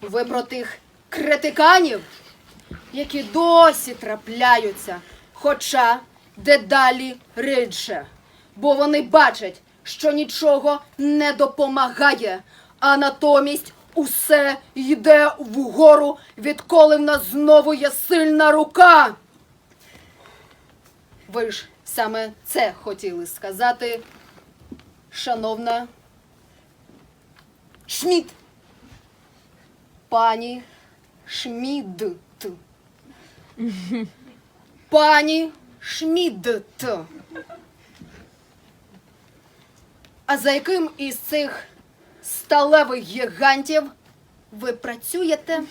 Ви про тих критиканів, які досі трапляються, хоча дедалі рідше, бо вони бачать, що нічого не допомагає, а натомість усе йде вгору, відколи в нас знову є сильна рука. Ви ж саме це хотіли сказати, шановна Шміт, пані Шмідт. Пані Шмідт. А за яким із цих сталевих гігантів ви працюєте?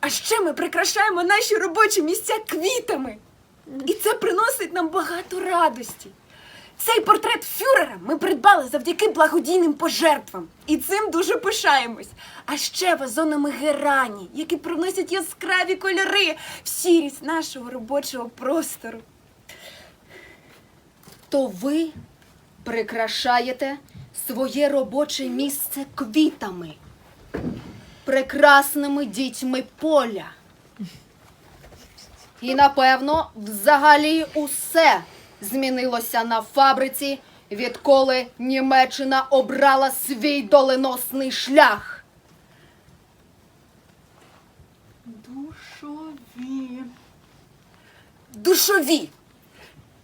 а ще ми прикрашаємо наші робочі місця квітами. І це приносить нам багато радості. Цей портрет фюрера ми придбали завдяки благодійним пожертвам. І цим дуже пишаємось. А ще вазонами герані, які приносять яскраві кольори в сірість нашого робочого простору. То ви прикрашаєте своє робоче місце квітами, прекрасними дітьми поля. І напевно, взагалі усе змінилося на фабриці, відколи Німеччина обрала свій доленосний шлях. Душові. Душові.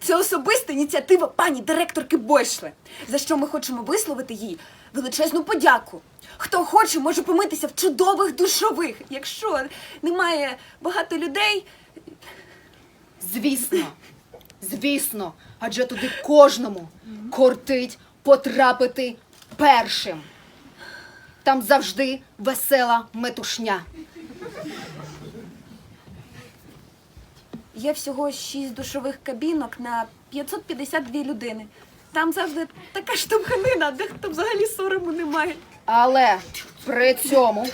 Це особиста ініціатива пані директорки Бойшле, за що ми хочемо висловити їй величезну подяку. Хто хоче, може помитися в чудових душових. Якщо немає багато людей, Звісно, звісно, адже туди кожному кортить потрапити першим. Там завжди весела метушня. є всього шість душових кабінок на 552 людини. Там завжди така штовханина, дехто взагалі сорому немає. Але при цьому